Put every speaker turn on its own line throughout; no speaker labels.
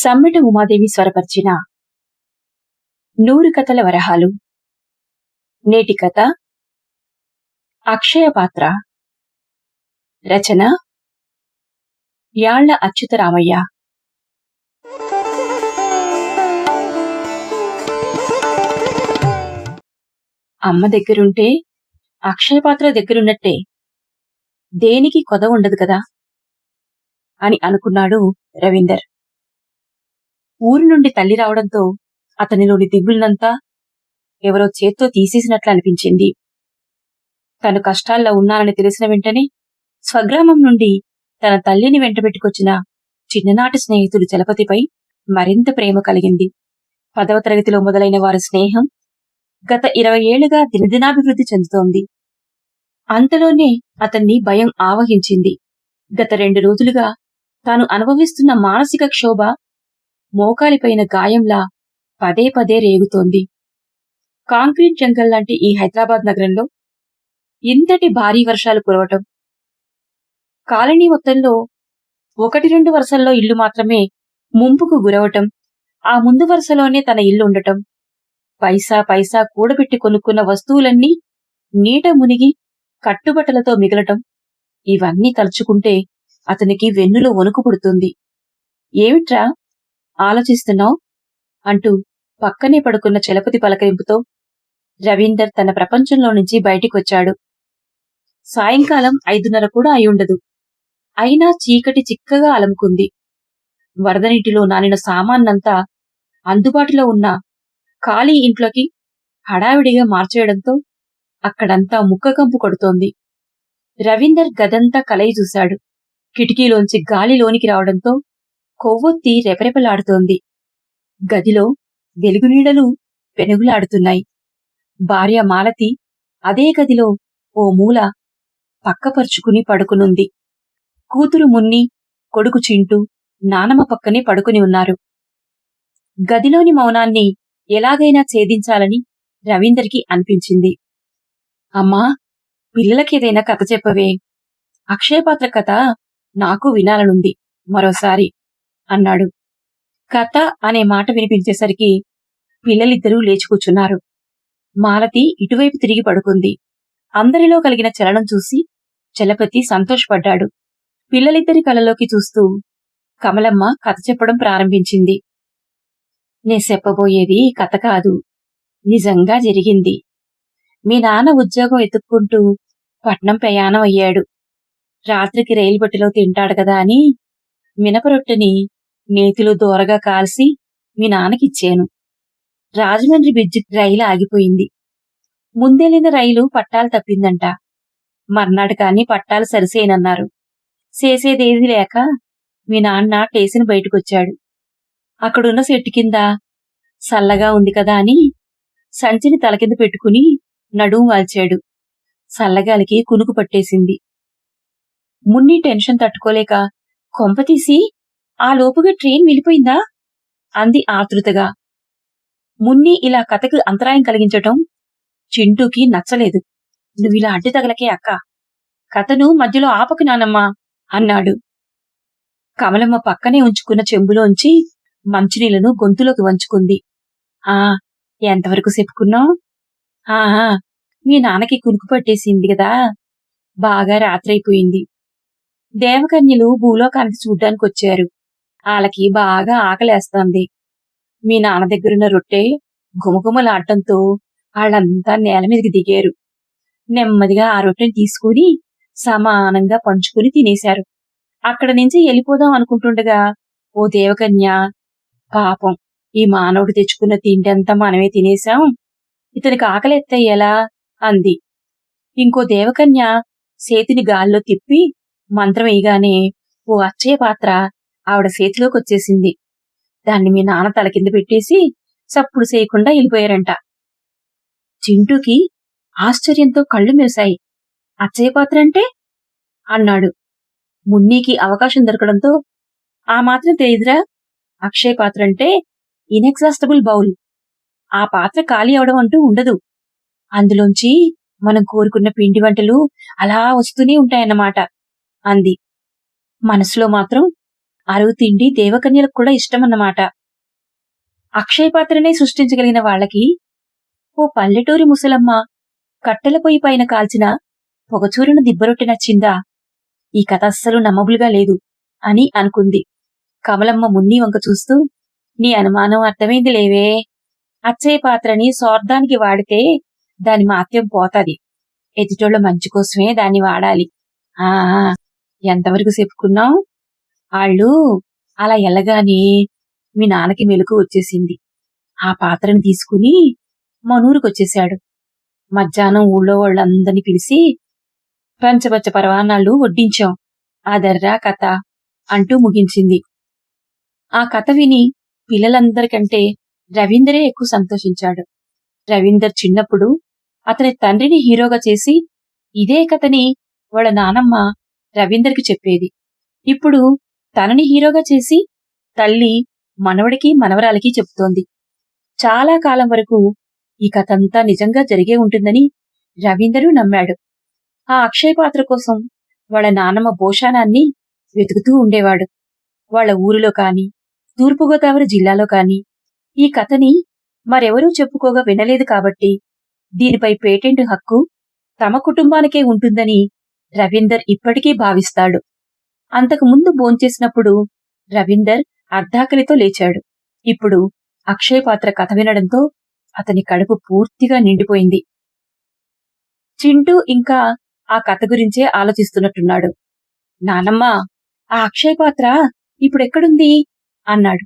సమ్మెట ఉమాదేవి స్వరపరిచిన నూరు కథల వరహాలు. నేటి కథ. అక్షయ పాత్ర. రచన. యాళ్ళ అచ్యుతరామయ్య అమ్మ దగ్గరుంటే అక్షయ పాత్ర దగ్గరున్నట్టే. దేనికి కొద ఉండదు కదా? అని అనుకున్నాడు రవీందర్. ఊరి నుండి తల్లి రావడంతో అతనిలోని దిగులనంతా ఎవరో చేత్తో తీసేసినట్లు అనిపించింది. తను కష్టాల్లో ఉన్నానని తెలిసిన వెంటనే స్వగ్రామం నుండి తన తల్లిని వెంటబెట్టుకొచ్చిన చిన్ననాటి స్నేహితుడు చలపతిపై మరింత ప్రేమ కలిగింది. పదవ తరగతిలో మొదలైన వారి స్నేహం గత ఇరవై ఏళ్ళుగా దినదినాభివృద్ధి చెందుతోంది. అంతలోనే అతన్ని భయం ఆవహించింది. గత రెండు రోజులుగా తాను అనుభవిస్తున్న మానసిక క్షోభ మోకాలిపైన గాయంలా పదే పదే రేగుతోంది. కాంక్రీట్ జంగల్ లాంటి ఈ హైదరాబాద్ నగరంలో ఇంతటి భారీ వర్షాలు కురవటం. కాలనీ మొత్తంలో ఒకటి రెండు వరుసల్లో ఇల్లు మాత్రమే ముంపుకు గురవటం. ఆ ముందు వరుసలోనే తన ఇల్లు ఉండటం. పైసా పైసా కూడబెట్టి కొనుక్కున్న వస్తువులన్నీ నీట మునిగి కట్టుబట్టలతో మిగలటం. ఇవన్నీ తలుచుకుంటే అతనికి వెన్నులో వణుకు పుడుతుంది. ఏమిట్రా? ఆలోచిస్తున్నావు? అంటూ పక్కనే పడుకున్న చలపతి పలకరింపుతో రవీందర్ తన ప్రపంచంలో నుంచి బయటికొచ్చాడు. సాయంకాలం ఐదున్నర కూడా అయి అయినా చీకటి చిక్కగా అలముకుంది. వరదనీటిలో నానిన సామాన్నంతా అందుబాటులో ఉన్న ఖాళీ ఇంట్లోకి హడావిడిగా మార్చేయడంతో అక్కడంతా ముక్కకంపు కొడుతోంది. రవీందర్ గదంతా కలయి చూశాడు. కిటికీలోంచి గాలి లోనికి రావడంతో కొవ్వొత్తి రెపరెపలాడుతోంది. గదిలో వెలుగునీడలు పెనుగులాడుతున్నాయి. భార్య మాలతి అదే గదిలో ఓ మూల పక్కపరుచుకుని పడుకునుంది. కూతురు మున్ని కొడుకు చింటూ నానమ్మ పక్కనే పడుకుని ఉన్నారు. గదిలోని మౌనాన్ని ఎలాగైనా ఛేదించాలని రవీందర్కి అనిపించింది. అమ్మా పిల్లలకేదైనా కథ చెప్పవే. అక్షయపాత్ర కథ నాకు వినాలనుంది. మరోసారి అన్నాడు. కథ అనే మాట వినిపించేసరికి పిల్లలిద్దరూ లేచి కూర్చున్నారు మాలతి ఇటువైపు తిరిగి పడుకుంది. అందరిలో కలిగిన చలనం చూసి చలపతి సంతోషపడ్డాడు. పిల్లలిద్దరి కలలోకి చూస్తూ కమలమ్మ కథ చెప్పడం ప్రారంభించింది. నే చెప్పబోయేది కథ కాదు. నిజంగా జరిగింది. మీ నాన్న ఉద్యోగం ఎత్తుక్కుంటూ పట్నం ప్రయాణం అయ్యాడు రాత్రికి రైలు బొట్టులో తింటాడు కదా అని మినపరొట్టెని నేతిలో దూరగా కాల్సి మీ నాన్నకిచ్చాను. రాజమండ్రి బ్రిడ్జి రైలు ఆగిపోయింది. ముందెళ్ళిన రైలు పట్టాలు తప్పిందంట. మర్నాడు కాని పట్టాలు సరిసేనన్నారు చేసేదేది లేక మీ నాన్న టేసిన బయటకొచ్చాడు. అక్కడున్న చెట్టు కింద చల్లగా ఉంది కదా అని సంచిని తలకింద పెట్టుకుని నడుము వాల్చాడు. చల్లగాలికి కునుకు పట్టేసింది. మున్ని టెన్షన్ తట్టుకోలేక కొంపతీసి ఆ లోపుగా ట్రైన్ వెళ్ళిపోయిందా? అంది ఆతృతగా. మున్ని ఇలా కథకు అంతరాయం కలిగించటం చింటూకి నచ్చలేదు. నువ్విలా అడ్డు తగలకే అక్క. కథను మధ్యలో ఆపకు నానమ్మా అన్నాడు. కమలమ్మ పక్కనే ఉంచుకున్న చెంబులోంచి మంచినీళ్ళను గొంతులోకి వంచుకుంది. ఆ ఎంతవరకు చెప్పుకున్నావు? ఆహా మీ నాన్నకి కునుకు పట్టేసింది కదా బాగా రాత్రైపోయింది. దేవకన్యలు భూలోకానికి చూడ్డానికి వచ్చారు వాళ్ళకి బాగా ఆకలేస్తోంది. మీ నాన్న దగ్గరున్న రొట్టె గుమగుమలాడటంతో వాళ్ళంతా నేల మీదకి దిగారు. నెమ్మదిగా ఆ రొట్టెని తీసుకుని సమానంగా పంచుకుని తినేశారు. అక్కడ నుంచి వెళ్ళిపోదాం అనుకుంటుండగా ఓ దేవకన్య పాపం. ఈ మానవుడు తెచ్చుకున్న తిండంతా అంతా మనమే తినేశాం. ఇతనికి ఆకలి ఎలా? అంది. ఇంకో దేవకన్య సేతిని గాల్లో తిప్పి మంత్రం వేయగానే ఓ అచ్చయ్య పాత్ర ఆవిడ చేతిలోకి వచ్చేసింది దాన్ని మీ నాన్న తల కింద పెట్టేసి సప్పుడు చేయకుండా వెళ్ళిపోయారంట. చింటూకి ఆశ్చర్యంతో కళ్ళు మెరిశాయి. అచ్చయ్య పాత్ర అంటే? అన్నాడు. మున్నీకి అవకాశం దొరకడంతో ఆ మాత్రం తెలియదురా అక్షయ్ పాత్ర అంటే ఇన్ఎగ్జాస్టబుల్ బౌల్. ఆ పాత్ర ఖాళీ అవడం అంటూ ఉండదు. అందులోంచి మనం కోరుకున్న పిండి వంటలు అలా వస్తూనే ఉంటాయన్నమాట అంది. మనసులో మాత్రం అరువు తిండి దేవకన్యలకు కూడా ఇష్టమన్నమాట. అక్షయ పాత్రనే సృష్టించగలిగిన వాళ్ళకి ఓ పల్లెటూరి ముసలమ్మ కట్టెల పొయ్యి పైన కాల్చిన పొగచూరును దిబ్బరొట్టి నచ్చిందా? ఈ కథ అస్సలు నమ్మబులుగా లేదు అని అనుకుంది. కమలమ్మ మున్ని వంక చూస్తూ నీ అనుమానం అర్థమైంది లేవే. అచ్చయ్య పాత్రని స్వార్థానికి వాడితే దాని మాత్యం పోతాది. ఎదుటోళ్ళ మంచి కోసమే దాన్ని వాడాలి. ఆ ఎంతవరకు చెప్పుకున్నావు? వాళ్ళు అలా ఎల్లగానే మీ నాన్నకి మెలకు వచ్చేసింది. ఆ పాత్రను తీసుకుని మనూరుకొచ్చేశాడు. మధ్యాహ్నం ఊళ్ళో వాళ్ళందరినీ పిలిచి పంచపచ్చ పరవానాళ్ళు వడ్డించాం. అదర్రా కథ అంటూ ముగించింది. ఆ కథ విని పిల్లలందరికంటే రవీందరే ఎక్కువ సంతోషించాడు. రవీందర్ చిన్నప్పుడు అతని తండ్రిని హీరోగా చేసి ఇదే కథని వాళ్ళ నానమ్మ రవీందర్కి చెప్పేది. ఇప్పుడు తనని హీరోగా చేసి తల్లి మనవడికి మనవరాలికి చెబుతోంది చాలా కాలం వరకు ఈ కథంతా నిజంగా జరిగే ఉంటుందని రవీందరు నమ్మాడు. ఆ అక్షయ పాత్ర కోసం వాళ్ళ నానమ్మ భోషానాన్ని వెతుకుతూ ఉండేవాడు. వాళ్ళ ఊరిలో కాని తూర్పుగోదావరి జిల్లాలో కాని ఈ కథని మరెవరూ చెప్పుకోగా వినలేదు కాబట్టి దీనిపై పేటెంట్ హక్కు తమ కుటుంబానికే ఉంటుందని రవీందర్ ఇప్పటికీ భావిస్తాడు. అంతకు ముందు భోంచేసినప్పుడు రవీందర్ అర్ధాకలితో లేచాడు. ఇప్పుడు అక్షయ్ పాత్ర కథ వినడంతో అతని కడుపు పూర్తిగా నిండిపోయింది. చింటూ ఇంకా ఆ కథ గురించే ఆలోచిస్తున్నట్టున్నాడు. నానమ్మ ఆ అక్షయ్ పాత్ర ఇప్పుడెక్కడుంది? అన్నాడు.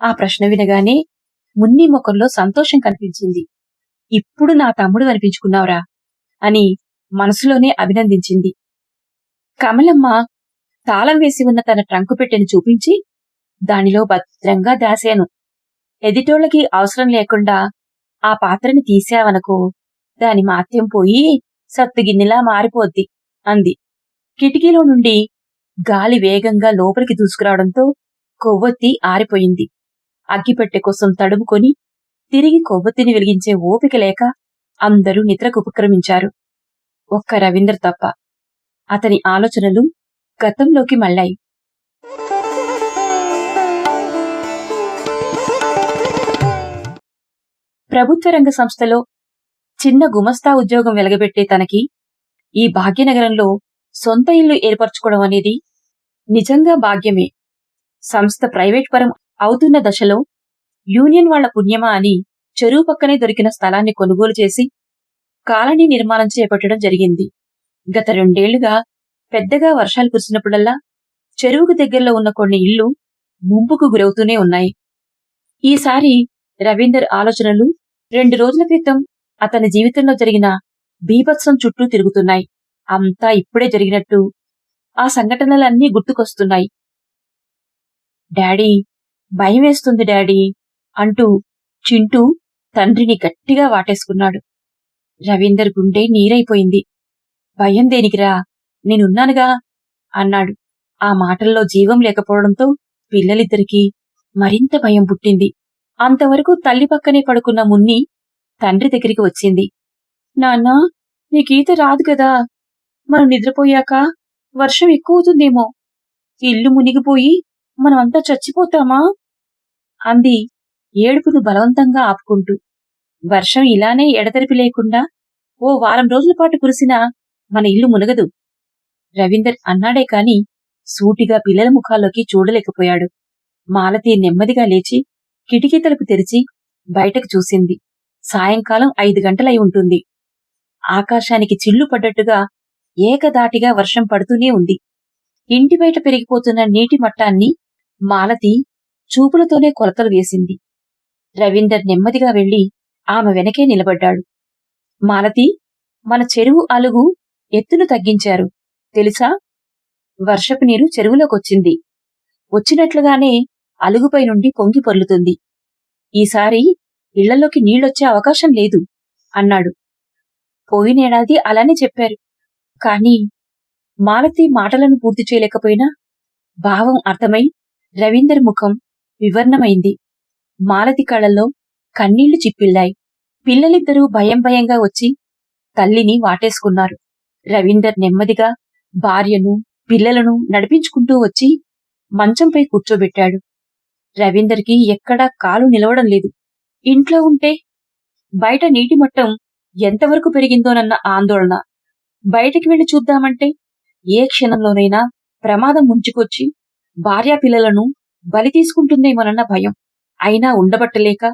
ఆ ప్రశ్న వినగానే మున్ని ముఖంలో సంతోషం కనిపించింది. ఇప్పుడు నా తమ్ముడు అనిపించుకున్నావురా అని మనసులోనే అభినందించింది. కమలమ్మ తాళం వేసి ఉన్న తన ట్రంకు పెట్టెను చూపించి దానిలో భద్రంగా దాశాను. ఎదిటోళ్ళకి అవసరం లేకుండా ఆ పాత్రని తీశావనుకో దాని మాత్యం పోయి సత్తుగిన్నెలా మారిపోద్ది అంది. కిటికీలో నుండి గాలి వేగంగా లోపలికి దూసుకురావడంతో కొవ్వొత్తి ఆరిపోయింది. అగ్గిపెట్టె కోసం తడుముకొని తిరిగి కొవ్వొత్తిని వెలిగించే ఓపిక లేక అందరూ నిద్రకు ఉపక్రమించారు. ఒక్క రవీంద్ర తప్ప. అతని ఆలోచనలు గతంలోకి మళ్ళాయి. ప్రభుత్వ రంగ సంస్థలో చిన్న గుమస్తా ఉద్యోగం వెలగబెట్టే తనకి ఈ భాగ్యనగరంలో సొంత ఇల్లు ఏర్పరచుకోవడం అనేది నిజంగా భాగ్యమే. సంస్థ ప్రైవేట్ పరం అవుతున్న దశలో యూనియన్ వాళ్ళ పుణ్యమా అని చెరువు పక్కనే దొరికిన స్థలాన్ని కొనుగోలు చేసి కాలనీ నిర్మాణం చేపట్టడం జరిగింది. గత రెండేళ్ళుగా పెద్దగా వర్షాలు కురిసినప్పుడల్లా చెరువుకు దగ్గరలో ఉన్న కొన్ని ఇళ్ళు ముంపుకు గురవుతూనే ఉన్నాయి. ఈసారి రవీందర్ ఆలోచనలు రెండు రోజుల క్రితం అతని జీవితంలో జరిగిన బీభత్సం చుట్టూ తిరుగుతున్నాయి. అంతా ఇప్పుడే జరిగినట్టు ఆ సంఘటనలన్నీ గుర్తుకొస్తున్నాయి. డాడీ భయం వేస్తుంది డాడీ అంటూ చింటూ తండ్రిని గట్టిగా వాటేసుకున్నాడు. రవీందర్ గుండె నీరైపోయింది. భయం దేనికిరా? నేనున్నానుగా అన్నాడు. ఆ మాటల్లో జీవం లేకపోవడంతో పిల్లలిద్దరికీ మరింత భయం పుట్టింది. అంతవరకు తల్లి పక్కనే పడుకున్న మున్ని తండ్రి దగ్గరికి వచ్చింది. నాన్నా నీకీత రాదు కదా. మనం నిద్రపోయాక వర్షం ఎక్కువ అవుతుందేమో ఇల్లు మునిగిపోయి మనమంతా చచ్చిపోతామా? అంది ఏడుపును బలవంతంగా ఆపుకుంటూ. వర్షం ఇలానే ఎడతెరిపి లేకుండా ఓ వారం రోజుల పాటు కురిసినా మన ఇల్లు మునగదు. రవీందర్ అన్నాడే కాని సూటిగా పిల్లల ముఖాల్లోకి చూడలేకపోయాడు. మాలతి నెమ్మదిగా లేచి కిటికీ తలుపు తెరిచి బయటకు చూసింది. సాయంకాలం ఐదు గంటలై ఉంటుంది. ఆకాశానికి చిల్లు పడ్డట్టుగా ఏకదాటిగా వర్షం పడుతూనే ఉంది. ఇంటి బయట పెరిగిపోతున్న నీటి మట్టాన్ని మాలతి చూపులతోనే కొలతలు వేసింది. రవీందర్ నెమ్మదిగా వెళ్ళి ఆమె వెనకే నిలబడ్డాడు. మాలతి మన చెరువు అలుగు ఎత్తును తగ్గించారు. తెలుసా? వర్షపు నీరు చెరువులోకొచ్చింది. వచ్చినట్లుగానే అలుగుపై నుండి పొంగి పొర్లుతుంది. ఈసారి ఇళ్ళలోకి నీళ్ళొచ్చే అవకాశం లేదు అన్నాడు. పోయినేడాది అలానే చెప్పారు. కాని మాలతి మాటలను పూర్తి చేయలేకపోయినా భావం అర్థమై రవీందర్ ముఖం వివర్ణమైంది. మాలతి కళ్ళల్లో కన్నీళ్ళు చిప్పిల్లాయి పిల్లలిద్దరూ భయం భయంగా వచ్చి తల్లిని వాటేసుకున్నారు. రవీందర్ నెమ్మదిగా భార్యను పిల్లలను నడిపించుకుంటూ వచ్చి మంచంపై కూర్చోబెట్టాడు. రవీందర్కి ఎక్కడా కాలు నిలవడం లేదు. ఇంట్లో ఉంటే బయట నీటి మట్టం ఎంతవరకు పెరిగిందోనన్న ఆందోళన. బయటికి వెళ్ళి చూద్దామంటే ఏ క్షణంలోనైనా ప్రమాదం ముంచుకొచ్చి భార్యా పిల్లలను బలి తీసుకుంటుందేమోనన్న భయం. అయినా ఉండబట్టలేక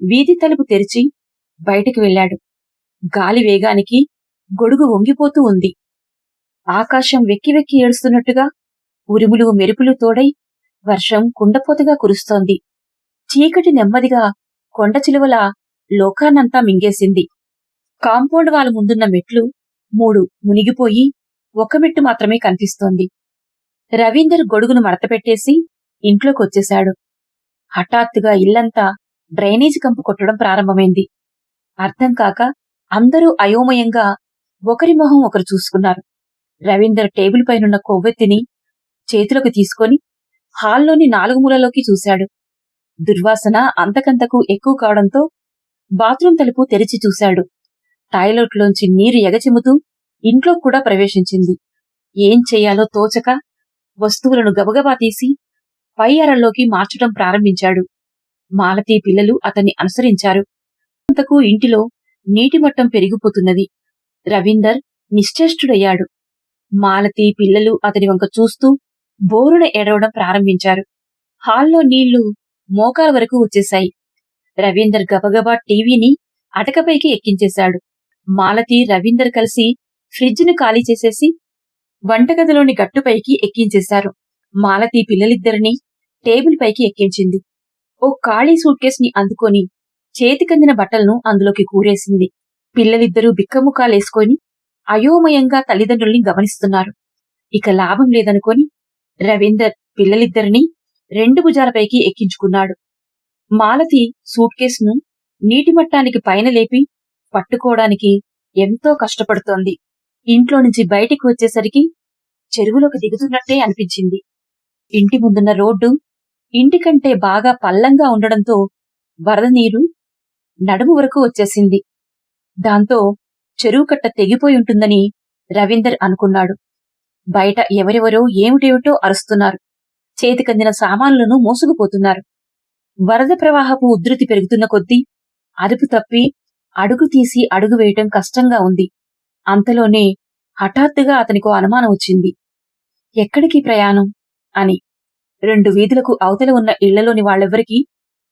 వీధి తలుపు తెరిచి బయటికి వెళ్ళాడు. గాలి వేగానికి గొడుగు వంగిపోతూ ఉంది. ఆకాశం వెక్కి వెక్కి ఏడుస్తున్నట్టుగా ఉరుములు మెరుపులు తోడై వర్షం కుండపోతగా కురుస్తోంది. చీకటి నెమ్మదిగా కొండ చిలువల లోకానంతా మింగేసింది. కాంపౌండ్ వాళ్ళ ముందున్న మెట్లు మూడు మునిగిపోయి ఒక మెట్టు మాత్రమే కనిపిస్తోంది. రవీందర్ గొడుగును మడతపెట్టేసి ఇంట్లోకొచ్చేశాడు. హఠాత్తుగా ఇల్లంతా డ్రైనేజీ కంపు కొట్టడం ప్రారంభమైంది. అర్థం కాక అందరూ అయోమయంగా ఒకరి మొహం ఒకరు చూసుకున్నారు. రవీందర్ టేబుల్ పైనున్న కొవ్వెత్తిని చేతులకు తీసుకొని హాల్లోని నాలుగు మూలలోకి చూశాడు. దుర్వాసన అంతకంతకు ఎక్కువ కావడంతో బాత్రూం తలుపు తెరిచి చూశాడు. టాయిలెట్లోంచి నీరు ఎగచిముతూ ఇంట్లో కూడా ప్రవేశించింది. ఏం చెయ్యాలో తోచక వస్తువులను గబగబా తీసి పై అరల్లోకి మార్చడం ప్రారంభించాడు. మాలతి పిల్లలు అతన్ని అనుసరించారు. అంతకు ఇంటిలో నీటి మట్టం పెరిగిపోతున్నది. రవీందర్ నిశ్చేష్టుడయ్యాడు. మాలతి పిల్లలు అతని వంక చూస్తూ బోరున ఎడవడం ప్రారంభించారు. హాల్లో నీళ్ళు మోకాల వరకు వచ్చేశాయి. రవీందర్ గబగబా టీవీని అటకపైకి ఎక్కించేశాడు. మాలతి రవీందర్ కలిసి ఫ్రిడ్జ్ను ఖాళీ చేసేసి వంటగదిలోని గట్టుపైకి ఎక్కించేశారు. మాలతి పిల్లలిద్దరినీ టేబుల్ పైకి ఎక్కించింది. ఓ ఖాళీ సూట్ కేసుని అందుకొని చేతికందిన బట్టలను అందులోకి కూరేసింది. పిల్లలిద్దరూ బిక్కముఖాలేసుకొని అయోమయంగా తల్లిదండ్రుల్ని గమనిస్తున్నారు. ఇక లాభం లేదనుకొని రవీందర్ పిల్లలిద్దరినీ రెండు భుజాలపైకి ఎక్కించుకున్నాడు. మాలతి సూట్ కేసును నీటి మట్టానికి పైన లేపి పట్టుకోవడానికి ఎంతో కష్టపడుతోంది. ఇంట్లో నుంచి బయటికి వచ్చేసరికి చెరువులోకి దిగుతున్నట్టే అనిపించింది. ఇంటి ముందున్న రోడ్డు ఇంటికంటే బాగా పల్లంగా ఉండడంతో వరద నీరు నడుము వరకు వచ్చేసింది. దాంతో చెరువు కట్ట తెగిపోయి ఉంటుందని రవీందర్ అనుకున్నాడు. బయట ఎవరెవరో ఏమిటేమిటో అరుస్తున్నారు. చేతికందిన సామాన్లను మోసుకుపోతున్నారు. వరద ప్రవాహపు ఉధృతి పెరుగుతున్న కొద్దీ అదుపు తప్పి అడుగు తీసి అడుగు వేయటం కష్టంగా ఉంది. అంతలోనే హఠాత్తుగా అతనికో అనుమానం వచ్చింది. ఎక్కడికి ప్రయాణం? అని. రెండు వీధులకు అవతల ఉన్న ఇళ్ళలోని వాళ్ళెవ్వరికీ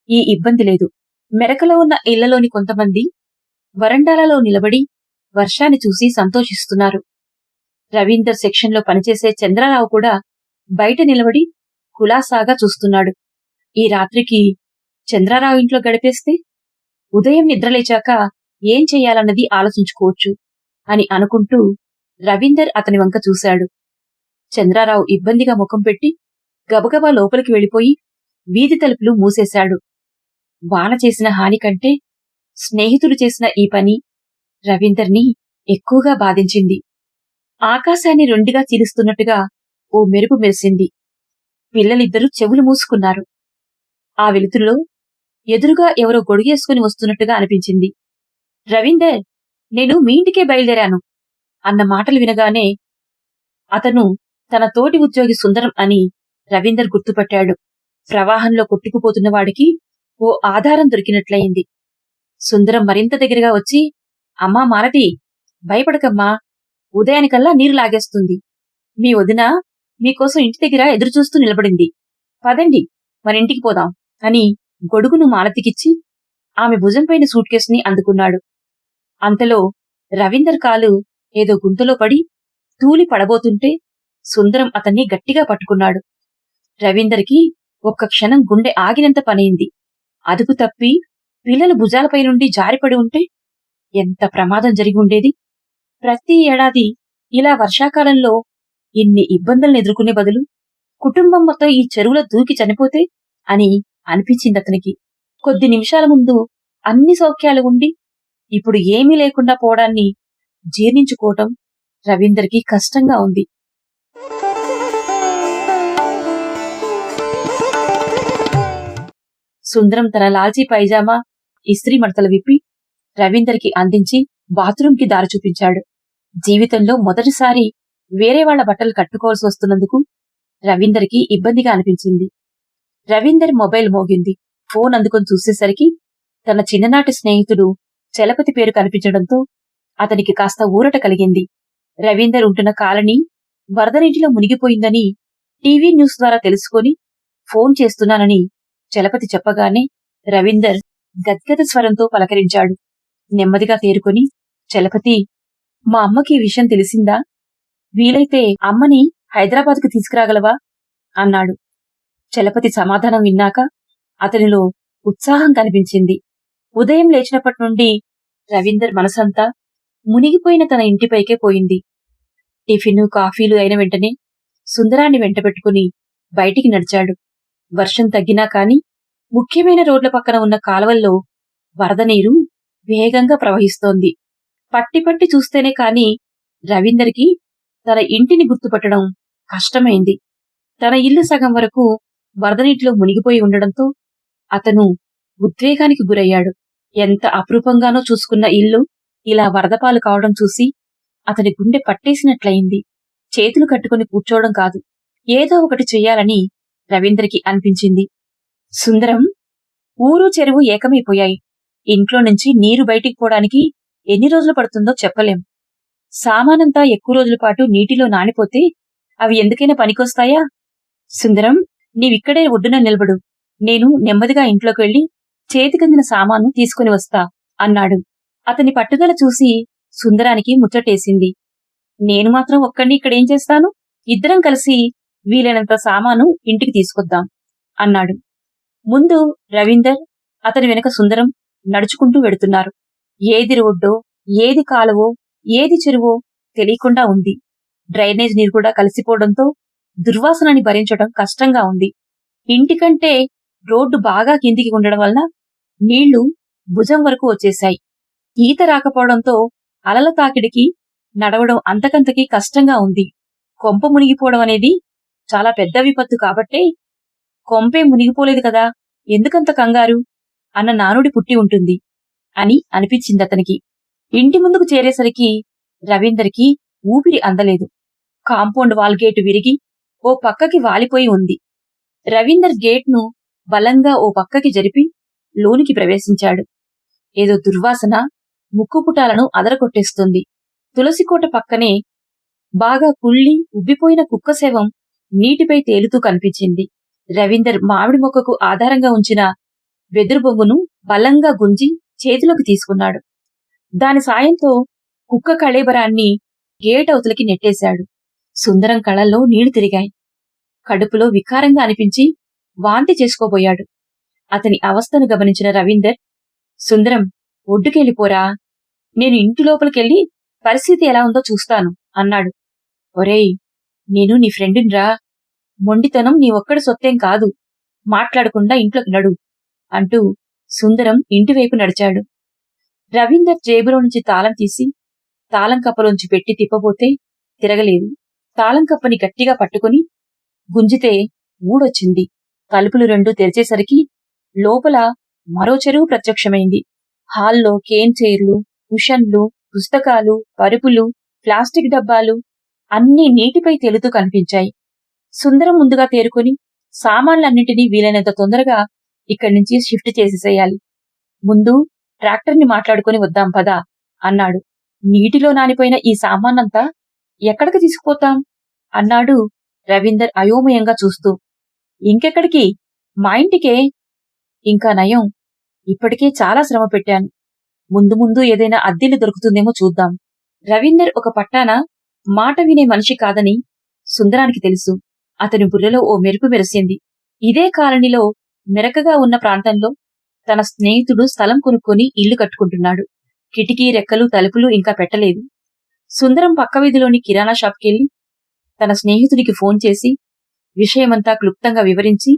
ఈ ఇబ్బంది లేదు. మెరకలో ఉన్న ఇళ్ళలోని కొంతమంది వరండాలలో నిలబడి వర్షాన్ని చూసి సంతోషిస్తున్నారు. రవీందర్ సెక్షన్లో పనిచేసే చంద్రరావు కూడా బయట నిలబడి కులాసాగా చూస్తున్నాడు. ఈ రాత్రికి చంద్రరావు ఇంట్లో గడిపేస్తే ఉదయం నిద్రలేచాక ఏం చెయ్యాలన్నది ఆలోచించుకోవచ్చు అని అనుకుంటూ రవీందర్ అతని వంక చూశాడు. చంద్రారావు ఇబ్బందిగా ముఖం పెట్టి గబగబా లోపలికి వెళ్ళిపోయి వీధి తలుపులు మూసేశాడు. వాన చేసిన హాని కంటే స్నేహితులు చేసిన ఈ పని రవీందర్ని ఎక్కువగా బాధించింది. ఆకాశాన్ని రెండుగా చీలుస్తున్నట్టుగా ఓ మెరుపు మెరిసింది. పిల్లలిద్దరూ చెవులు మూసుకున్నారు. ఆ వెలుతురులో ఎదురుగా ఎవరో గొడుగేసుకుని వస్తున్నట్టుగా అనిపించింది. రవీందర్ నేను మీ ఇంటికే బయలుదేరాను అన్న మాటలు వినగానే అతను తన తోటి ఉద్యోగి సుందరం అని రవీందర్ గుర్తుపట్టాడు. ప్రవాహంలో కొట్టుకుపోతున్న వాడికి ఓ ఆధారం దొరికినట్లయింది. సుందరం మరింత దగ్గరగా వచ్చి అమ్మా మాలతి భయపడకమ్మా. ఉదయానికల్లా నీరు లాగేస్తుంది. మీ వదిన మీకోసం ఇంటి దగ్గర ఎదురుచూస్తూ నిలబడింది. పదండి మన ఇంటికి పోదాం అని గొడుగును మాలతికిచ్చి ఆమె భుజంపైన సూట్ కేసుని అందుకున్నాడు. అంతలో రవీందర్ కాలు ఏదో గుంతలో పడి తూలి పడబోతుంటే సుందరం అతన్ని గట్టిగా పట్టుకున్నాడు. రవీందర్కి ఒక్క క్షణం గుండె ఆగినంత పనైంది. అదుపు తప్పి పిల్లల భుజాలపై నుండి జారిపడి ఉంటే ఎంత ప్రమాదం జరిగి ఉండేది? ప్రతి ఏడాది ఇలా వర్షాకాలంలో ఇన్ని ఇబ్బందులను ఎదుర్కొనే బదులు కుటుంబం మొత్తం ఈ చెరువులో దూకి చనిపోతే అని అనిపించింది అతనికి. కొద్ది నిమిషాల ముందు అన్ని సౌఖ్యాలు ఉండి ఇప్పుడు ఏమీ లేకుండా పోవడాన్ని జీర్ణించుకోవటం రవీందర్కి కష్టంగా ఉంది. సుందరం తన లాల్చీ పైజామా ఇస్త్రీ మడతలు విప్పి రవీందర్కి అందించి బాత్రూంకి దారి చూపించాడు. జీవితంలో మొదటిసారి వేరే వాళ్ళ బట్టలు కట్టుకోవాల్సి వస్తున్నందుకు రవీందర్కి ఇబ్బందిగా అనిపించింది. రవీందర్ మొబైల్ మోగింది. ఫోన్ అందుకొని చూసేసరికి తన చిన్ననాటి స్నేహితుడు చలపతి పేరు కనిపించడంతో అతనికి కాస్త ఊరట కలిగింది. రవీందర్ ఉంటున్న కాలనీ వరదనీటిలో మునిగిపోయిందని టీవీ న్యూస్ ద్వారా తెలుసుకొని ఫోన్ చేస్తున్నానని చలపతి చెప్పగానే రవీందర్ గద్గద స్వరంతో పలకరించాడు. నెమ్మదిగా తేరుకొని చలపతి మా అమ్మకి ఈ విషయం తెలిసిందా? వీలైతే అమ్మని హైదరాబాద్కు తీసుకురాగలవా? అన్నాడు. చలపతి సమాధానం విన్నాక అతనిలో ఉత్సాహం కనిపించింది. ఉదయం లేచినప్పటి నుండి రవీందర్ మనసంతా మునిగిపోయిన తన ఇంటిపైకే పోయింది. టిఫిను కాఫీలు అయిన వెంటనే సుందరాన్ని వెంటబెట్టుకుని బయటికి నడిచాడు. వర్షం తగ్గినా కాని ముఖ్యమైన రోడ్ల పక్కన ఉన్న కాలువల్లో వరద నీరు వేగంగా ప్రవహిస్తోంది. పట్టి పట్టి చూస్తేనే కాని రవీందర్కి తన ఇంటిని గుర్తుపట్టడం కష్టమైంది. తన ఇల్లు సగం వరకు వరద నీటిలో మునిగిపోయి ఉండడంతో అతను ఉద్వేగానికి గురయ్యాడు. ఎంత అపురూపంగానో చూసుకున్న ఇల్లు ఇలా వరదపాలు కావడం చూసి అతని గుండె పట్టేసినట్లయింది. చేతులు కట్టుకుని కూర్చోవడం కాదు. ఏదో ఒకటి చెయ్యాలని రవీంద్రకి అనిపించింది. సుందరం ఊరు చెరువు ఏకమైపోయాయి. ఇంట్లో నుంచి నీరు బయటికి పోవడానికి ఎన్ని రోజులు పడుతుందో చెప్పలేం. సామానంతా ఎక్కువ రోజుల పాటు నీటిలో నానిపోతే అవి ఎందుకైనా పనికొస్తాయా? సుందరం నీవిక్కడే ఒడ్డున నిలబడు. నేను నెమ్మదిగా ఇంట్లోకి వెళ్ళి చేతికందిన సామాను తీసుకుని వస్తా అన్నాడు. అతని పట్టుదల చూసి సుందరానికి ముచ్చటేసింది. నేను మాత్రం ఒక్కడిని ఇక్కడేం చేస్తాను? ఇద్దరం కలిసి వీలైనంత సామాను ఇంటికి తీసుకొద్దాం అన్నాడు. ముందు రవీందర్ అతని వెనక సుందరం నడుచుకుంటూ వెడుతున్నారు. ఏది రోడ్డో ఏది కాలువో ఏది చెరువో తెలియకుండా ఉంది. డ్రైనేజ్ నీరు కూడా కలిసిపోవడంతో దుర్వాసనని భరించడం కష్టంగా ఉంది. ఇంటికంటే రోడ్డు బాగా కిందికి ఉండడం వలన నీళ్ళు భుజం వరకు వచ్చేశాయి. ఈత రాకపోవడంతో అలల తాకిడికి నడవడం అంతకంతకీ కష్టంగా ఉంది. కొంప మునిగిపోవడం అనేది చాలా పెద్ద విపత్తు కాబట్టే కొంపే మునిగిపోలేదు కదా. ఎందుకంత కంగారు? అన్న నానుడి పుట్టి ఉంటుంది అని అనిపించింది అతనికి. ఇంటి ముందుకు చేరేసరికి రవీందర్కి ఊపిరి అందలేదు. కాంపౌండ్ వాల్ గేటు విరిగి ఓ పక్కకి వాలిపోయి ఉంది. రవీందర్ గేట్ను బలంగా ఓ పక్కకి జరిపి లోనికి ప్రవేశించాడు. ఏదో దుర్వాసన ముక్కుపుటాలను అదరకొట్టేస్తుంది తులసికోట పక్కనే బాగా కుళ్ళి ఉబ్బిపోయిన కుక్క శవం నీటిపై తేలుతూ కనిపించింది. రవీందర్ మామిడి మొక్కకు ఆధారంగా ఉంచిన వెదురు బొంగును బలంగా గుంజి చేతిలోకి తీసుకున్నాడు. దాని సాయంతో కుక్క కళేబరాన్ని గేట్ నెట్టేశాడు. సుందరం కళల్లో నీళ్ళు తిరిగాయి. కడుపులో వికారంగా అనిపించి వాంతి చేసుకోబోయాడు. అతని అవస్థను గమనించిన రవీందర్ సుందరం ఒడ్డుకెళ్ళిపోరా. నేను ఇంటి లోపలికెళ్ళి పరిస్థితి ఎలా ఉందో చూస్తాను అన్నాడు. ఒరేయ్ నేను నీ ఫ్రెండునిరా మొండితనం నీ ఒక్కడి సొత్తేం కాదు. మాట్లాడకుండా ఇంట్లోకి నడు. అంటూ సుందరం ఇంటివైపు నడిచాడు. రవీందర్ జేబులో నుంచి తాళం తీసి తాళం కప్పలోంచి పెట్టి తిప్పబోతే తిరగలేదు. తాళం కప్పని గట్టిగా పట్టుకుని గుంజితే ఊడొచ్చింది. తలుపులు రెండు తెరిచేసరికి లోపల మరో చెరువు ప్రత్యక్షమైంది. హాల్లో కేన్ చైర్లు కుషన్లు పుస్తకాలు పరుపులు ప్లాస్టిక్ డబ్బాలు అన్నీ నీటిపై తేలుతూ కనిపించాయి. సుందరం ముందుగా తేరుకొని సామాన్లన్నింటినీ వీలైనంత తొందరగా ఇక్కడి నుంచి షిఫ్ట్ చేసేసేయాలి. ముందు ట్రాక్టర్ని మాట్లాడుకుని వద్దాం పదా అన్నాడు. నీటిలో నానిపోయిన ఈ సామానంతా ఎక్కడికి తీసుకుపోతాం? అన్నాడు రవీందర్ అయోమయంగా చూస్తూ. ఇంకెక్కడికి? మా ఇంటికే? ఇంకా నయం. ఇప్పటికే చాలా శ్రమ పెట్టాను. ముందు ముందు ఏదైనా అద్దెలు దొరుకుతుందేమో చూద్దాం. రవీందర్ ఒక పట్టాన మాట వినే మనిషి కాదని సుందరానికి తెలుసు. అతని బుర్రలో ఓ మెరుపు మెరిసింది. ఇదే కాలనీలో మెరకగా ఉన్న ప్రాంతంలో తన స్నేహితుడు స్థలం కొనుక్కొని ఇల్లు కట్టుకుంటున్నాడు. కిటికీ రెక్కలు తలుపులు ఇంకా పెట్టలేదు. సుందరం పక్క వీధిలోని కిరాణా షాప్కెళ్ళి తన స్నేహితుడికి ఫోన్ చేసి విషయమంతా క్లుప్తంగా వివరించి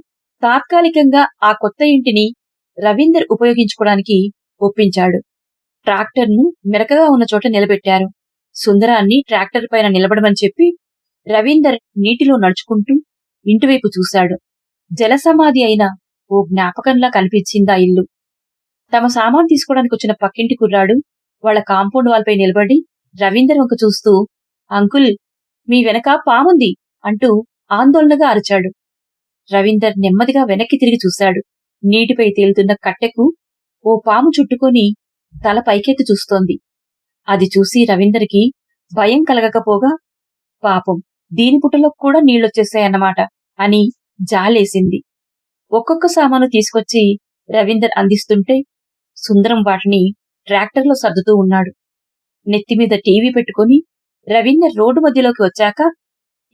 తాత్కాలికంగా ఆ కొత్త ఇంటిని రవీందర్ ఉపయోగించుకోవడానికి ఒప్పించాడు. ట్రాక్టర్ను మెరకగా ఉన్న చోట నిలబెట్టారు. సుందరాన్ని ట్రాక్టర్ పైన నిలబడమని చెప్పి రవీందర్ నీటిలో నడుచుకుంటూ ఇంటివైపు చూశాడు. జలసమాధి అయిన ఓ జ్ఞాపకంలా కనిపించిందా ఇల్లు? తమ సామాన్ తీసుకోవడానికి వచ్చిన పక్కింటి కుర్రాడు వాళ్ళ కాంపౌండ్ వాల్పై నిలబడి రవీందర్ వంక చూస్తూ అంకుల్ మీ వెనక పాముంది అంటూ ఆందోళనగా అరిచాడు. రవీందర్ నెమ్మదిగా వెనక్కి తిరిగి చూశాడు. నీటిపై తేలుతున్న కట్టెకు ఓ పాము చుట్టుకొని తల పైకెత్తి చూస్తోంది. అది చూసి రవీందర్కి భయం కలగకపోగా పాపం దీని పుట్టలో కూడా నీళ్ళొచ్చేశాయన్నమాట అని జాలేసింది. ఒక్కొక్క సామాను తీసుకొచ్చి రవీందర్ అందిస్తుంటే సుందరం వాటిని ట్రాక్టర్లో సర్దుతూ ఉన్నాడు. నెత్తిమీద టీవీ పెట్టుకుని రవీందర్ రోడ్డు మధ్యలోకి వచ్చాక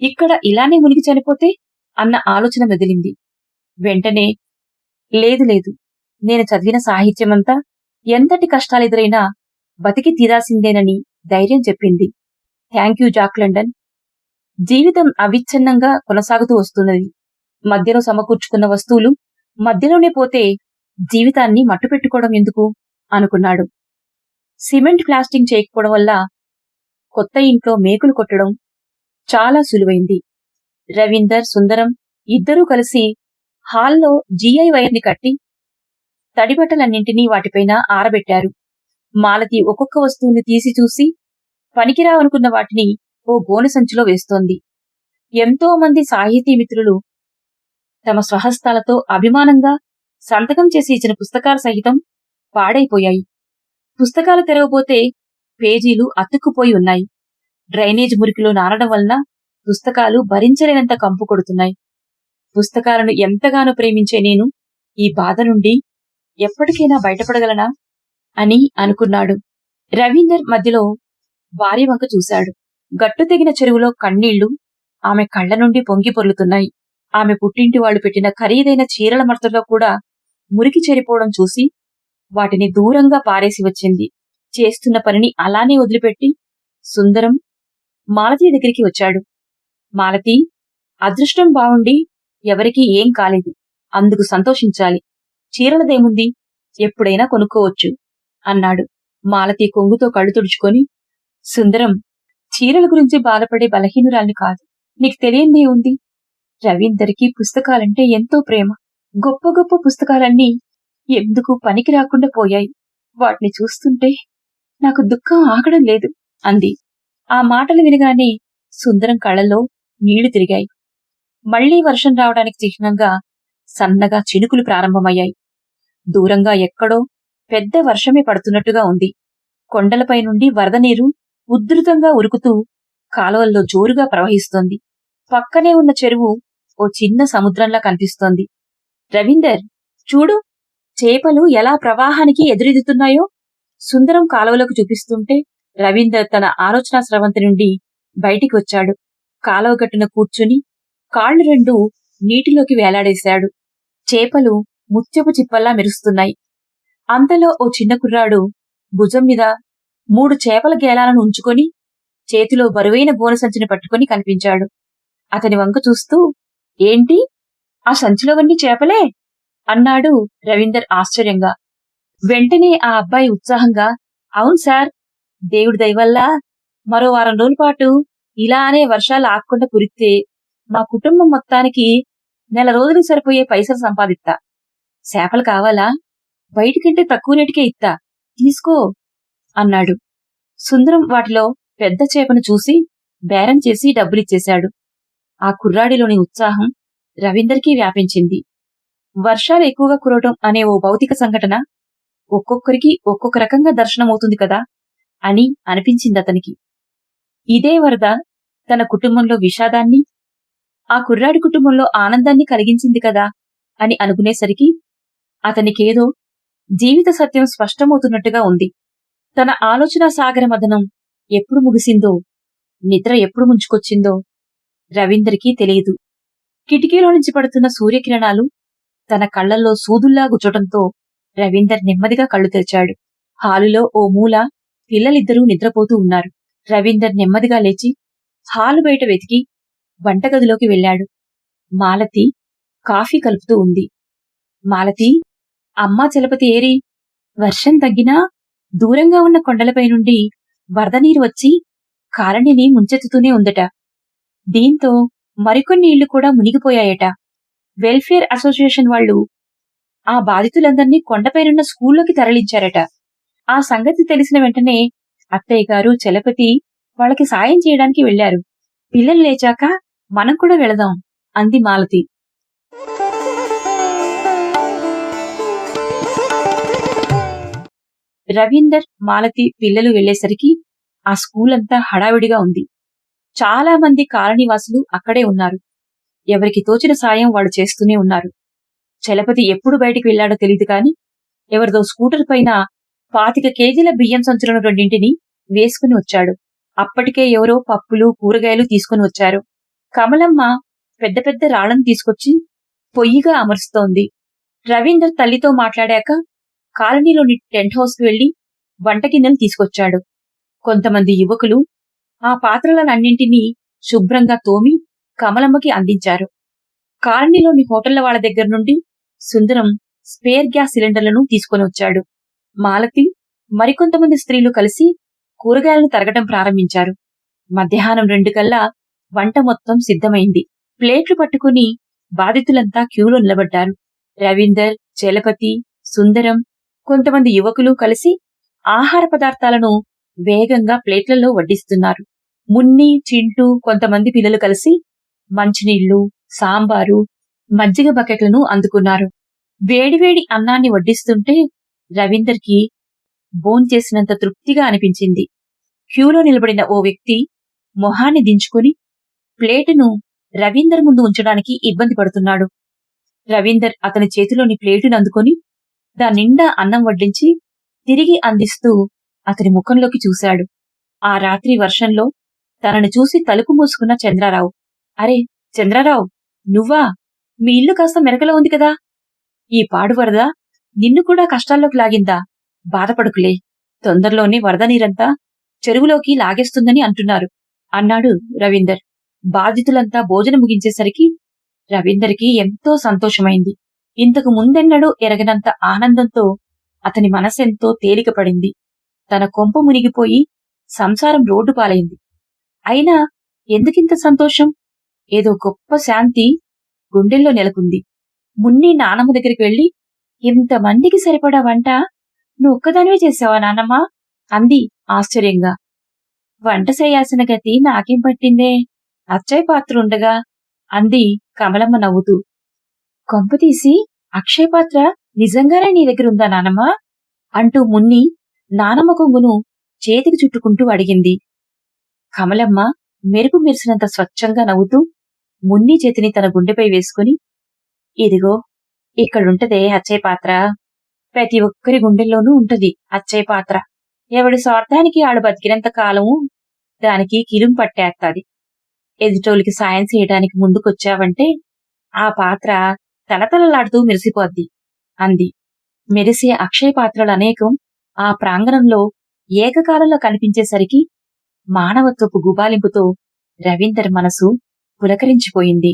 ఇక్కడ ఇలానే మునిగి చనిపోతే అన్న ఆలోచన మెదిలింది. వెంటనే లేదు లేదు నేను చదివిన సాహిత్యమంతా ఎంతటి కష్టాలెదురైనా బతికి తీరాల్సిందేనని ధైర్యం చెప్పింది. Thank you Jack London. జీవితం అవిచ్ఛిన్నంగా కొనసాగుతూ వస్తున్నది. మధ్యలో సమకూర్చుకున్న వస్తువులు మధ్యలోనే పోతే జీవితాన్ని మట్టుపెట్టుకోవడం ఎందుకు? అనుకున్నాడు. సిమెంట్ ప్లాస్టింగ్ చేయకపోవడం వల్ల కొత్త ఇంట్లో మేకులు కొట్టడం చాలా సులువైంది. రవీందర్ సుందరం ఇద్దరూ కలిసి హాల్లో జీఐ వైర్ని కట్టి తడిబట్టలన్నింటినీ వాటిపైన ఆరబెట్టారు. మాలతి ఒక్కొక్క వస్తువుని తీసి చూసి పనికిరావనుకున్న వాటిని ఓ గోనె సంచిలో వేస్తోంది. ఎంతో మంది సాహితీ మిత్రులు తమ స్వహస్తాలతో అభిమానంగా సంతకం చేసి ఇచ్చిన పుస్తకాల సహితం పాడైపోయాయి. పుస్తకాలు తెరవబోతే పేజీలు అతుక్కుపోయి ఉన్నాయి. డ్రైనేజ్ మురికిలో నానడం వలన పుస్తకాలు భరించలేనంత కంపు కొడుతున్నాయి. పుస్తకాలను ఎంతగానో ప్రేమించే నేను ఈ బాధ నుండి ఎప్పటికైనా బయటపడగలనా అని అనుకున్నాడు. రవీందర్ మధ్యలో భార్య వంక చూశాడు. గట్టు తెగిన చెరువులో కన్నీళ్ళు ఆమె కళ్ళ నుండి పొంగి పొర్లుతున్నాయి. ఆమె పుట్టింటి వాళ్ళు పెట్టిన ఖరీదైన చీరల మడతలో కూడా మురికి చేరిపోవడం చూసి వాటిని దూరంగా పారేసి వచ్చింది. చేస్తున్న పనిని అలానే వదిలిపెట్టి సుందరం మాలతి దగ్గరికి వచ్చాడు. మాలతి అదృష్టం బావుండి ఎవరికీ ఏం కాలేదు. అందుకు సంతోషించాలి. చీరలదేముంది? ఎప్పుడైనా కొనుక్కోవచ్చు అన్నాడు. మాలతి కొంగుతో కళ్ళు తుడుచుకొని సుందరం చీరల గురించి బాధపడే బలహీనురాల్ని కాదు. నీకు తెలియందే ఉంది? రవీందర్కి పుస్తకాలంటే ఎంతో ప్రేమ. గొప్ప గొప్ప పుస్తకాలన్నీ ఎందుకు పనికి రాకుండా పోయాయి? వాటిని చూస్తుంటే నాకు దుఃఖం ఆగడం లేదు అంది. ఆ మాటలు వినగానే సుందరం కళ్ళలో నీళ్ళు తిరిగాయి. మళ్ళీ వర్షం రావడానికి చిహ్నంగా సన్నగా చినుకులు ప్రారంభమయ్యాయి. దూరంగా ఎక్కడో పెద్ద వర్షమే పడుతున్నట్టుగా ఉంది. కొండలపై నుండి వరద నీరు ఉధృతంగా ఉరుకుతూ కాలువల్లో జోరుగా ప్రవహిస్తోంది. పక్కనే ఉన్న చెరువు ఓ చిన్న సముద్రంలా కనిపిస్తోంది. రవీందర్ చూడు చేపలు ఎలా ప్రవాహానికి ఎదురెదుతున్నాయో. సుందరం కాలువలకు చూపిస్తుంటే రవీందర్ తన ఆలోచనా స్రవంతి నుండి బయటికి వచ్చాడు కాలువ గట్టున కూర్చుని కాళ్ళు రెండు నీటిలోకి వేలాడేశాడు. చేపలు ముత్యపు చిప్పల్లా మెరుస్తున్నాయి. అంతలో ఓ చిన్న కుర్రాడు భుజం మీద మూడు చేపల గేలాలను ఉంచుకొని చేతిలో బరువైన బోనసంచిని సంచిని పట్టుకొని కనిపించాడు. అతని వంక చూస్తూ ఏంటి? ఆ సంచిలోవన్నీ చేపలే? అన్నాడు రవీందర్ ఆశ్చర్యంగా. వెంటనే ఆ అబ్బాయి ఉత్సాహంగా అవును సార్ దేవుడి దయవల్ల మరో వారం రోజుల పాటు ఇలానే వర్షాలు ఆకుండా కురిస్తే మా కుటుంబం మొత్తానికి నెల రోజులు సరిపోయే పైసలు సంపాదిస్తా. చేపలు కావాలా? బయటికంటే తక్కువ రేటుకే ఇత్తా తీసుకో అన్నాడు. సుందరం వాటిలో పెద్ద చేపను చూసి బేరం చేసి డబ్బులిచ్చేశాడు. ఆ కుర్రాడిలోని ఉత్సాహం రవీందర్కి వ్యాపించింది. వర్షాలు ఎక్కువగా కురవటం అనే ఓ భౌతిక సంఘటన ఒక్కొక్కరికి ఒక్కొక్క రకంగా దర్శనమవుతుంది కదా అని అనిపించింది అతనికి ఇదే వరద తన కుటుంబంలో విషాదాన్ని ఆ కుర్రాడి కుటుంబంలో ఆనందాన్ని కలిగించింది కదా అని అనుకునేసరికి అతనికేదో జీవిత సత్యం స్పష్టమవుతున్నట్టుగా ఉంది. తన ఆలోచన సాగర మదనం ఎప్పుడు ముగిసిందో నిద్ర ఎప్పుడు ముంచుకొచ్చిందో రవీందర్కి తెలియదు. కిటికీలో నుంచి పడుతున్న సూర్యకిరణాలు తన కళ్ళల్లో సూదుల్లా గుచ్చటంతో రవీందర్ నెమ్మదిగా కళ్ళు తెరిచాడు. హాలులో ఓ మూల పిల్లలిద్దరూ నిద్రపోతూ ఉన్నారు. రవీందర్ నెమ్మదిగా లేచి హాలు బయట వెతికి వంటగదిలోకి వెళ్ళాడు. మాలతి కాఫీ కలుపుతూ ఉంది. మాలతి అమ్మా చలపతి ఏరి వర్షం తగ్గినా దూరంగా ఉన్న కొండలపై నుండి వరద నీరు వచ్చి కాలనీని ముంచెత్తుతూనే ఉందట. దీంతో మరికొన్ని ఇళ్ళు కూడా మునిగిపోయాయట. వెల్ఫేర్ అసోసియేషన్ వాళ్ళు ఆ బాధితులందర్నీ కొండపైనున్న స్కూల్లోకి తరలించారట. ఆ సంగతి తెలిసిన వెంటనే అత్తయ్య గారు చలపతి వాళ్ళకి సాయం చేయడానికి వెళ్ళారు పిల్లలు లేచాక మనం కూడా వెళదాం అంది మాలతి. రవీందర్ మాలతి పిల్లలు వెళ్ళేసరికి ఆ స్కూల్ అంతా హడావిడిగా ఉంది. చాలా మంది కాలనీవాసులు అక్కడే ఉన్నారు. ఎవరికి తోచిన సాయం వాడు చేస్తూనే ఉన్నారు. చలపతి ఎప్పుడు బయటికి వెళ్ళాడో తెలియదు కాని ఎవరిదో స్కూటర్ పైన పాతిక కేజీల బియ్యం సంచులను రెండింటిని వేసుకుని వచ్చాడు. అప్పటికే ఎవరో పప్పులు కూరగాయలు తీసుకుని వచ్చారు. కమలమ్మ పెద్ద పెద్ద రాళ్ళను తీసుకొచ్చి పొయ్యిగా అమరుస్తోంది. రవీందర్ తల్లితో మాట్లాడాక కాలనీలోని టెంట్ హౌస్కి వెళ్ళి వంట గిన్నెలు తీసుకొచ్చాడు. కొంతమంది యువకులు ఆ పాత్రలనన్నింటినీ శుభ్రంగా తోమి కమలమ్మకి అందించారు. కాలనీలోని హోటళ్ళ వాళ్ళ దగ్గర నుండి సుందరం స్పేర్ గ్యాస్ సిలిండర్లను తీసుకొని వచ్చాడు. మాలతి మరికొంతమంది స్త్రీలు కలిసి కూరగాయలను తరగటం ప్రారంభించారు. మధ్యాహ్నం రెండు కల్లా వంట మొత్తం సిద్ధమైంది. ప్లేట్లు పట్టుకుని బాధితులంతా క్యూలో నిలబడ్డారు. రవీందర్ చలపతి సుందరం కొంతమంది యువకులు కలిసి ఆహార పదార్థాలను వేగంగా ప్లేట్లలో వడ్డిస్తున్నారు. మున్ని చింటూ కొంతమంది పిల్లలు కలిసి మంచినీళ్ళు సాంబారు మజ్జిగ బకెట్లను అందుకున్నారు. వేడివేడి అన్నాన్ని వడ్డిస్తుంటే రవీందర్కి భోంచేసినంత తృప్తిగా అనిపించింది. క్యూలో నిలబడిన ఓ వ్యక్తి మొహాన్ని దించుకుని ప్లేటును రవీందర్ ముందు ఉంచడానికి ఇబ్బంది పడుతున్నాడు. రవీందర్ అతని చేతిలోని ప్లేటును అందుకొని దాని నిండా అన్నం వడ్డించి తిరిగి అందిస్తూ అతని ముఖంలోకి చూశాడు. ఆ రాత్రి వర్షంలో తనను చూసి తలుపు మూసుకున్న చంద్రారావు. అరే చంద్రారావు నువ్వా? మీ ఇల్లు కాస్త మెరకలో ఉంది కదా. ఈ పాడు వరద నిన్ను కూడా కష్టాల్లోకి లాగిందా? బాధపడుకులే. తొందరలోనే వరద నీరంతా చెరువులోకి లాగేస్తుందని అంటున్నారు అన్నాడు రవీందర్. బాధితులంతా భోజనం ముగించేసరికి రవీందర్కి ఎంతో సంతోషమైంది. ఇంతకు ముందెన్నడూ ఎరగనంత ఆనందంతో అతని మనసెంతో తేలికపడింది. తన కొంప మునిగిపోయి సంసారం రోడ్డు పాలైంది. అయినా ఎందుకింత సంతోషం? ఏదో గొప్ప శాంతి గుండెల్లో నెలకొంది. మున్ని నానమ్మ దగ్గరికి వెళ్ళి ఇంతమందికి సరిపడా వంట నువ్వు ఒక్కదానివే చేసావా నానమ్మ? అంది ఆశ్చర్యంగా. వంట చేయాల్సిన గతి నాకేం పట్టిందే? అచ్చయ్య పాత్ర ఉండగా? అంది కమలమ్మ నవ్వుతూ. కొంపతీసి అక్షయ్ పాత్ర నిజంగానే నీ దగ్గర ఉందా నానమ్మ? అంటూ మున్ని నానమ్మ కొంగును చేతికి చుట్టుకుంటూ అడిగింది. కమలమ్మ మెరుపు మెరిసినంత స్వచ్ఛంగా నవ్వుతూ మున్ని చేతిని తన గుండెపై వేసుకుని ఇదిగో ఇక్కడుంటదే అచ్చయ్య పాత్ర. ప్రతి ఒక్కరి గుండెల్లోనూ ఉంటది అచ్చయ్ పాత్ర. ఎవడి స్వార్థానికి ఆడు బతికినంత కాలము దానికి కిలుం పట్టేస్తాది ఎదుటోలికి సాయం చేయడానికి ముందుకొచ్చావంటే ఆ పాత్ర తలతలలాడుతూ మెరిసిపోద్ది అంది. మెరిసే అక్షయ పాత్రలు అనేకం ఆ ప్రాంగణంలో ఏకకాలంలో కనిపించేసరికి మానవత్వపు గుబాలింపుతో రవీందర్ మనసు పులకరించిపోయింది.